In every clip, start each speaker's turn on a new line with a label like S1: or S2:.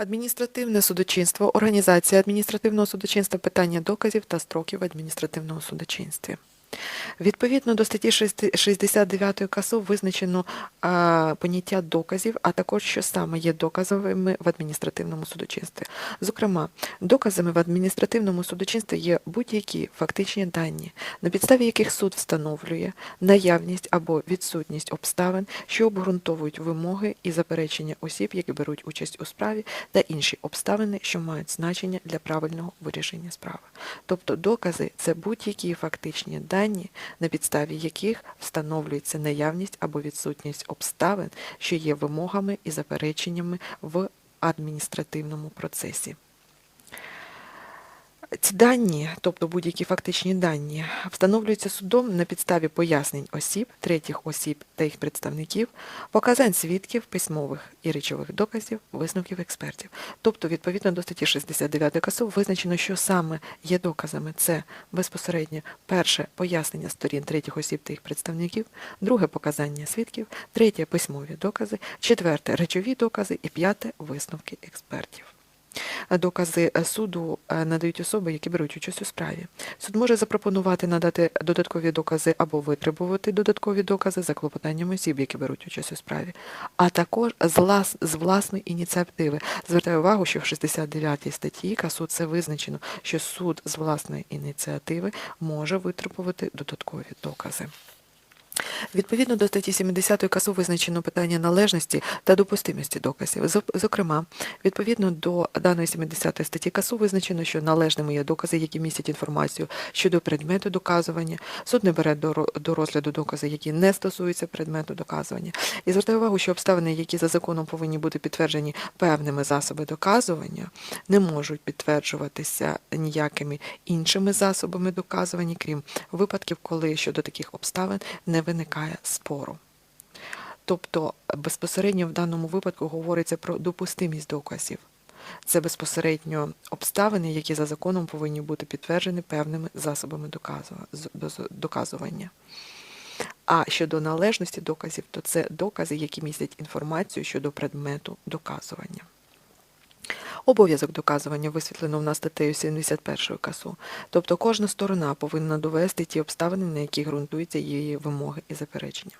S1: Адміністративне судочинство, організація адміністративного судочинства, питання доказів та строків в адміністративному судочинстві. Відповідно до статті 69 КАСУ визначено а, поняття доказів, а також що саме є доказовими в адміністративному судочинстві. Зокрема, доказами в адміністративному судочинстві є будь-які фактичні дані, на підставі яких суд встановлює наявність або відсутність обставин, що обґрунтовують вимоги і заперечення осіб, які беруть участь у справі, та інші обставини, що мають значення для правильного вирішення справи. Тобто докази це будь-які фактичні дані, на підставі яких встановлюється наявність або відсутність обставин, що є вимогами і запереченнями в адміністративному процесі. Ці дані, тобто будь-які фактичні дані, встановлюються судом на підставі пояснень осіб, третіх осіб та їх представників, показань свідків, письмових і речових доказів, висновків експертів. Тобто, відповідно до статті 69 КАСУ визначено, що саме є доказами. Це безпосередньо перше пояснення сторін третіх осіб та їх представників, друге показання свідків, третє письмові докази, четверте речові докази і п'яте висновки експертів. Докази е, суду е, надають особи, які беруть участь у справі. Суд може запропонувати надати додаткові докази або витребувати додаткові докази за клопотанням осіб, які беруть участь у справі, а також з, лас- з власної ініціативи. Звертаю увагу, що в 69 статті КАСУ це визначено, що суд з власної ініціативи може витребувати додаткові докази. Відповідно до статті 70 КАСУ визначено питання належності та допустимості доказів. Зокрема, відповідно до даної 70 статті КАСУ визначено, що належними є докази, які містять інформацію щодо предмету доказування. Суд не бере до розгляду докази, які не стосуються предмету доказування. І звертаю увагу, що обставини, які за законом повинні бути підтверджені певними засобами доказування, не можуть підтверджуватися ніякими іншими засобами доказування, крім випадків, коли щодо таких обставин не виникає спору. Тобто безпосередньо в даному випадку говориться про допустимість доказів. Це безпосередньо обставини, які за законом повинні бути підтверджені певними засобами доказування. А щодо належності доказів, то це докази, які містять інформацію щодо предмету доказування. Обов'язок доказування висвітлено в нас статтею 71 КАСУ. Тобто кожна сторона повинна довести ті обставини, на які ґрунтуються її вимоги і заперечення.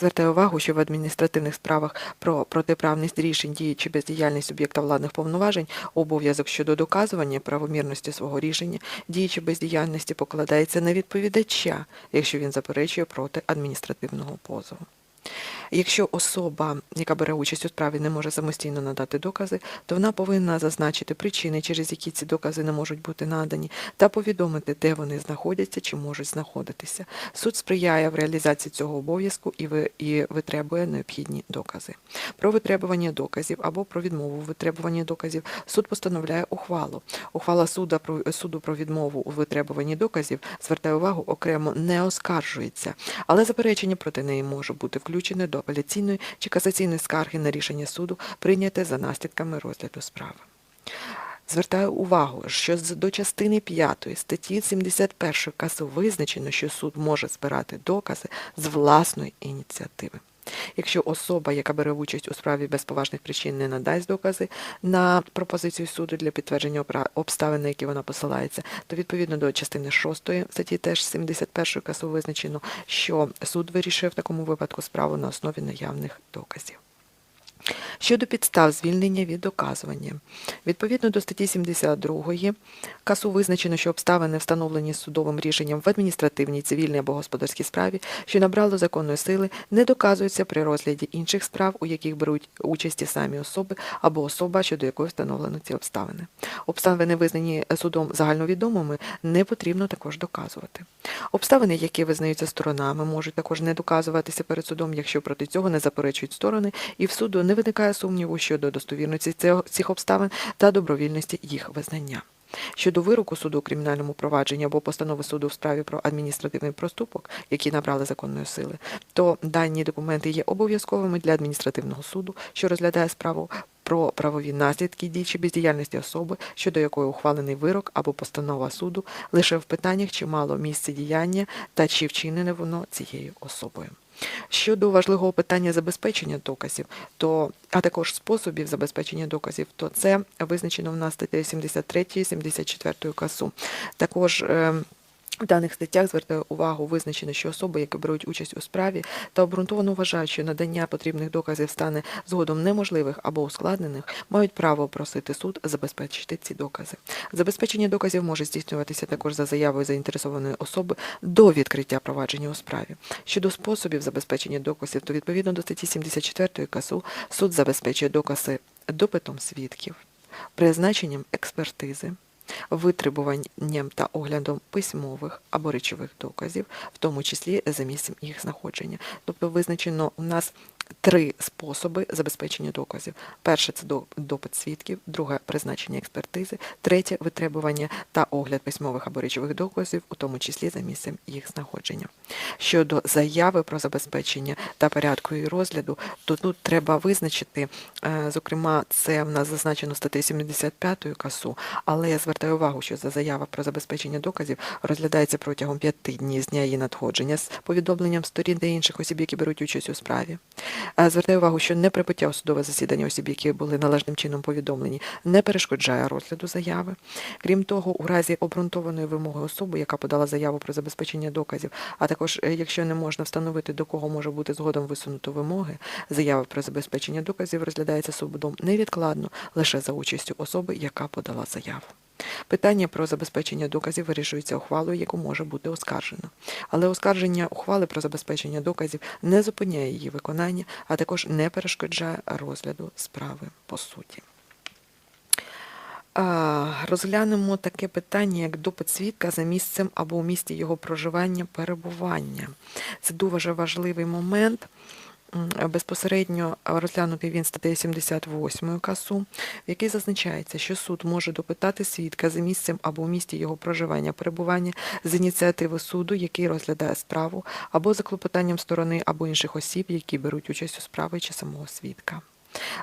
S1: Звертаю увагу, що в адміністративних справах про протиправність рішень дії чи бездіяльність суб'єкта владних повноважень обов'язок щодо доказування правомірності свого рішення дії чи бездіяльності покладається на відповідача, якщо він заперечує проти адміністративного позову. Якщо особа, яка бере участь у справі, не може самостійно надати докази, то вона повинна зазначити причини, через які ці докази не можуть бути надані, та повідомити, де вони знаходяться чи можуть знаходитися. Суд сприяє в реалізації цього обов'язку і, ви, і витребує необхідні докази. Про витребування доказів або про відмову в витребуванні доказів суд постановляє ухвалу. Ухвала суда про суду про відмову у витребуванні доказів звертає увагу окремо не оскаржується, але заперечення проти неї може бути включене до апеляційної чи касаційної скарги на рішення суду, прийняте за наслідками розгляду справи. Звертаю увагу, що до частини 5 статті 71 КАСу визначено, що суд може збирати докази з власної ініціативи. Якщо особа, яка бере участь у справі без поважних причин, не надасть докази на пропозицію суду для підтвердження обставин, на які вона посилається, то відповідно до частини 6 статті теж 71 КАСу визначено, що суд вирішує в такому випадку справу на основі наявних доказів. Щодо підстав звільнення від доказування. Відповідно до статті 72 КАСУ визначено, що обставини, встановлені судовим рішенням в адміністративній, цивільній або господарській справі, що набрало законної сили, не доказуються при розгляді інших справ, у яких беруть участь ті самі особи або особа, щодо якої встановлено ці обставини. Обставини, визнані судом загальновідомими, не потрібно також доказувати. Обставини, які визнаються сторонами, можуть також не доказуватися перед судом, якщо проти цього не заперечують сторони, і в суду не виникає сумніву щодо достовірності цих обставин та добровільності їх визнання. Щодо вироку суду у кримінальному провадженні або постанови суду в справі про адміністративний проступок, які набрали законної сили, то дані документи є обов'язковими для адміністративного суду, що розглядає справу про правові наслідки дій чи бездіяльності особи, щодо якої ухвалений вирок або постанова суду, лише в питаннях, чи мало місце діяння та чи вчинене воно цією особою. Щодо важливого питання забезпечення доказів, то а також способів забезпечення доказів, то це визначено в нас статтею 73 74 КАСУ. Також е, в даних статтях звертаю увагу визначено, що особи, які беруть участь у справі та обґрунтовано вважають, що надання потрібних доказів стане згодом неможливих або ускладнених, мають право просити суд забезпечити ці докази. Забезпечення доказів може здійснюватися також за заявою заінтересованої особи до відкриття провадження у справі. Щодо способів забезпечення доказів, то відповідно до статті 74 КАСУ суд забезпечує докази допитом свідків, призначенням експертизи, витребуванням та оглядом письмових або речових доказів, в тому числі за місцем їх знаходження. Тобто визначено у нас три способи забезпечення доказів. Перше це допит свідків, друге призначення експертизи, третє витребування та огляд письмових або речових доказів, у тому числі за місцем їх знаходження. Щодо заяви про забезпечення та порядку її розгляду, то тут треба визначити, е, зокрема, це в нас зазначено статтею 75 КАСУ, але я звертаю увагу, що за заява про забезпечення доказів розглядається протягом п'яти днів з дня її надходження з повідомленням сторін та інших осіб, які беруть участь у справі. Е, Звертаю увагу, що неприбуття у судове засідання осіб, які були належним чином повідомлені, не перешкоджає розгляду заяви. Крім того, у разі обґрунтованої вимоги особи, яка подала заяву про забезпечення доказів, а також е, якщо не можна встановити, до кого може бути згодом висунуто вимоги, заява про забезпечення доказів розглядається судом невідкладно лише за участю особи, яка подала заяву. Питання про забезпечення доказів вирішується ухвалою, яку може бути оскаржено. Але оскарження ухвали про забезпечення доказів не зупиняє її виконання, а також не перешкоджає розгляду справи по суті. Розглянемо таке питання, як допит свідка за місцем або у місті його проживання, перебування. Це дуже важливий момент. Безпосередньо розглянути він статтею 78 КАСУ, в якій зазначається, що суд може допитати свідка за місцем або у місті його проживання, перебування з ініціативи суду, який розглядає справу, або за клопотанням сторони або інших осіб, які беруть участь у справі чи самого свідка.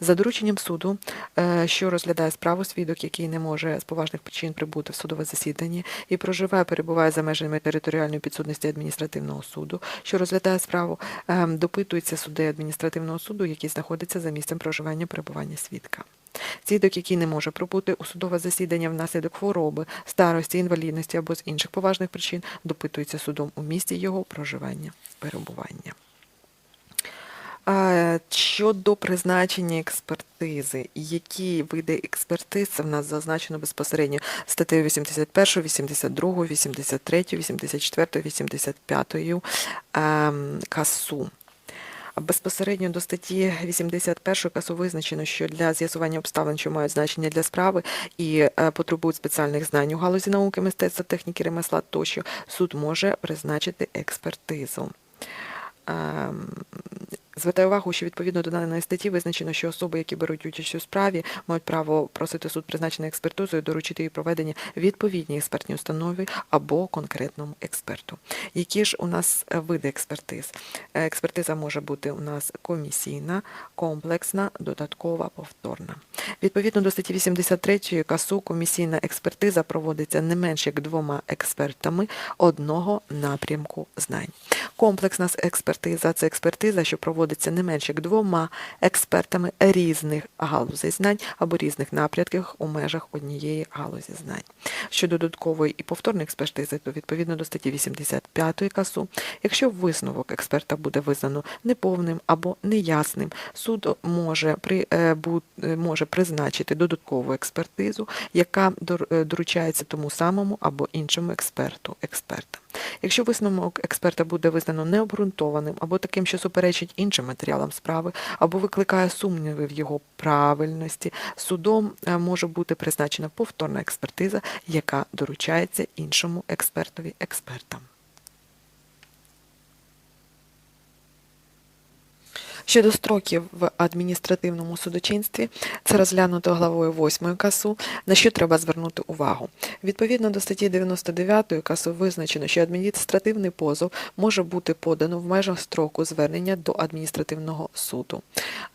S1: За дорученням суду, е, що розглядає справу свідок, який не може з поважних причин прибути в судове засідання і проживає, перебуває за межами територіальної підсудності адміністративного суду, що розглядає справу, е, допитується суддею адміністративного суду, який знаходиться за місцем проживання перебування свідка. Свідок, який не може прибути у судове засідання внаслідок хвороби, старості, інвалідності або з інших поважних причин, допитується судом у місті його проживання перебування. Щодо призначення експертизи, які види експертиз в нас зазначено безпосередньо статтею 81, 82, 83, 84, 85 ем, КАСУ. Безпосередньо до статті 81 КАСУ визначено, що для з'ясування обставин, що мають значення для справи і е, потребують спеціальних знань у галузі науки, мистецтва, техніки, ремесла тощо, суд може призначити експертизу. Звертаю увагу, що відповідно до даної статті визначено, що особи, які беруть участь у справі, мають право просити суд призначений експертизою, доручити її проведення відповідній експертній установі або конкретному експерту. Які ж у нас е, види експертиз? Е, Експертиза може бути у нас комісійна, комплексна, додаткова, повторна. Відповідно до статті 83 КАСУ комісійна експертиза проводиться не менш як двома експертами одного напрямку знань. Комплексна експертиза це експертиза, що проводиться не менш як двома експертами різних галузей знань або різних напрямків у межах однієї галузі знань. Щодо додаткової і повторної експертизи, то відповідно до статті 85 КАСУ, якщо висновок експерта буде визнано неповним або неясним, суд може при е, е, може призначити додаткову експертизу, яка е, доручається тому самому або іншому експерту експерта. Якщо висновок експерта буде визнано необґрунтованим або таким, що суперечить іншим матеріалам справи, або викликає сумніви в його правильності, судом е, може бути призначена повторна експертиза, яка доручається іншому експертові експертам. Щодо строків в адміністративному судочинстві, це розглянуто главою 8 КАСУ, на що треба звернути увагу. Відповідно до статті 99 КАСУ визначено, що адміністративний позов може бути подано в межах строку звернення до адміністративного суду,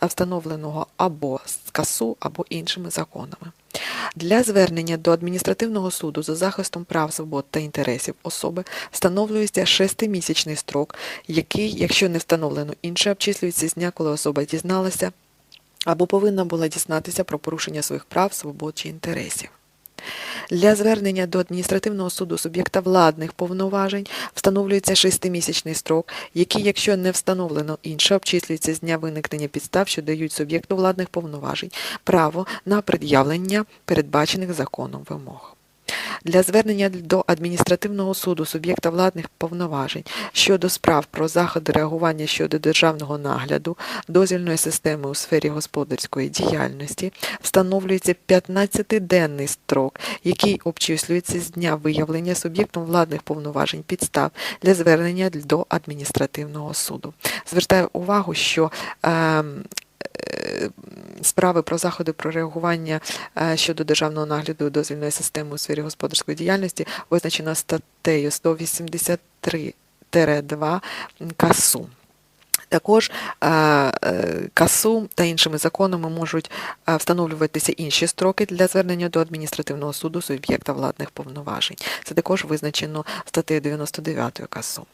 S1: встановленого або з КАСУ, або іншими законами. Для звернення до адміністративного суду за захистом прав, свобод та інтересів особи встановлюється шестимісячний строк, який, якщо не встановлено інше, обчислюється з дня, коли особа дізналася або повинна була дізнатися про порушення своїх прав, свобод чи інтересів. Для звернення до адміністративного суду суб'єкта владних повноважень встановлюється шестимісячний строк, який, якщо не встановлено інше, обчислюється з дня виникнення підстав, що дають суб'єкту владних повноважень право на пред'явлення передбачених законом вимог. Для звернення до адміністративного суду суб'єкта владних повноважень щодо справ про заходи реагування щодо державного нагляду дозвільної системи у сфері господарської діяльності встановлюється 15-денний строк, який обчислюється з дня виявлення суб'єктом владних повноважень підстав для звернення до адміністративного суду. Звертаю увагу, що е, справи про заходи про реагування е, щодо державного нагляду дозвільної системи у сфері господарської діяльності визначено статтею 183-2 КАСУ. Також е, е, КАСУ та іншими законами можуть е, встановлюватися інші строки для звернення до адміністративного суду суб'єкта владних повноважень. Це також визначено статтею 99 КАСУ.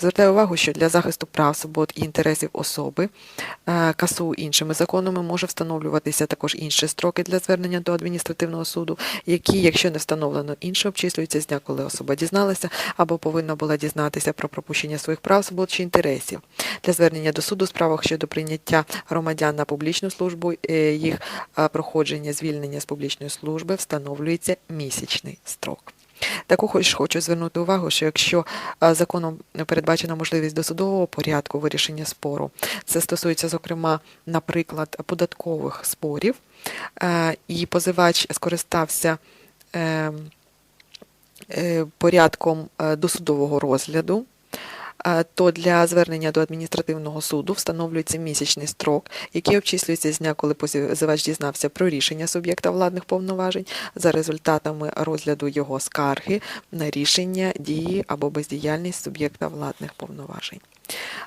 S1: Звертаю увагу, що для захисту прав, свобод і інтересів особи е, КАСУ іншими законами може встановлюватися також інші строки для звернення до адміністративного суду, які, якщо не встановлено інше, обчислюються з дня, коли особа дізналася або повинна була дізнатися про пропущення своїх прав, свобод чи інтересів. Для звернення до суду в справах щодо прийняття громадян на публічну службу, е, їх е, проходження звільнення з публічної служби встановлюється місячний строк. Також хочу звернути увагу, що якщо законом передбачена можливість досудового порядку вирішення спору, це стосується, зокрема, наприклад, податкових спорів, е, і позивач скористався е, е, порядком е, досудового розгляду. То для звернення до адміністративного суду встановлюється місячний строк, який обчислюється з дня, коли позивач дізнався про рішення суб'єкта владних повноважень за результатами розгляду його скарги на рішення дії або бездіяльність суб'єкта владних повноважень.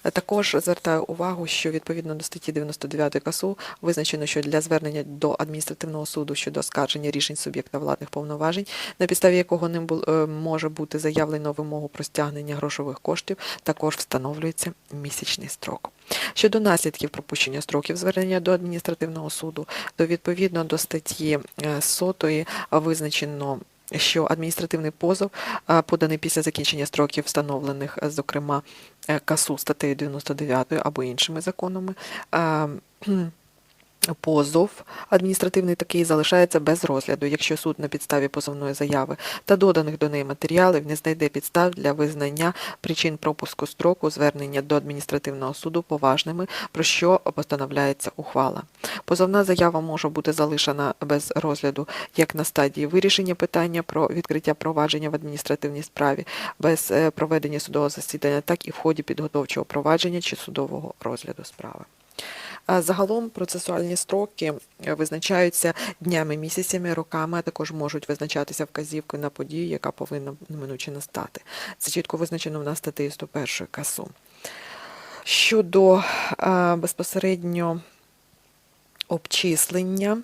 S1: Е, Також звертаю увагу, що відповідно до статті 99 КАСУ визначено, що для звернення до адміністративного суду щодо оскарження рішень суб'єкта владних повноважень, на підставі якого ним е, може бути заявлено вимогу про стягнення грошових коштів, також встановлюється місячний строк. Щодо наслідків пропущення строків звернення до адміністративного суду, то відповідно до статті е, 100 визначено що адміністративний позов, поданий після закінчення строків, встановлених, е, зокрема, е, КАСУ статтею 99 або іншими законами, кхм, позов адміністративний такий залишається без розгляду, якщо суд на підставі позовної заяви та доданих до неї матеріалів не знайде підстав для визнання причин пропуску строку звернення до адміністративного суду поважними, про що постановляється ухвала. Позовна заява може бути залишена без розгляду як на стадії вирішення питання про відкриття провадження в адміністративній справі, без е, проведення судового засідання, так і в ході підготовчого провадження чи судового розгляду справи. Загалом процесуальні строки е, визначаються днями, місяцями, роками, а також можуть визначатися вказівкою на подію, яка повинна неминуче настати. Це чітко визначено в нас статтею 101 КАСУ. Щодо безпосередньо обчислення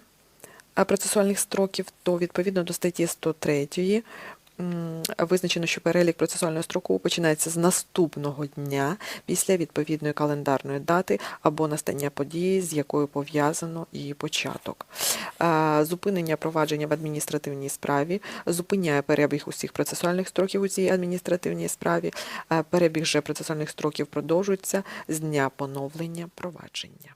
S1: процесуальних строків, то відповідно до статті 103 м, визначено, що перелік процесуального строку починається з наступного дня після відповідної календарної дати або настання події, з якою пов'язано її початок. Зупинення провадження в адміністративній справі зупиняє перебіг усіх процесуальних строків у цій адміністративній справі. Перебіг же процесуальних строків продовжується з дня поновлення провадження.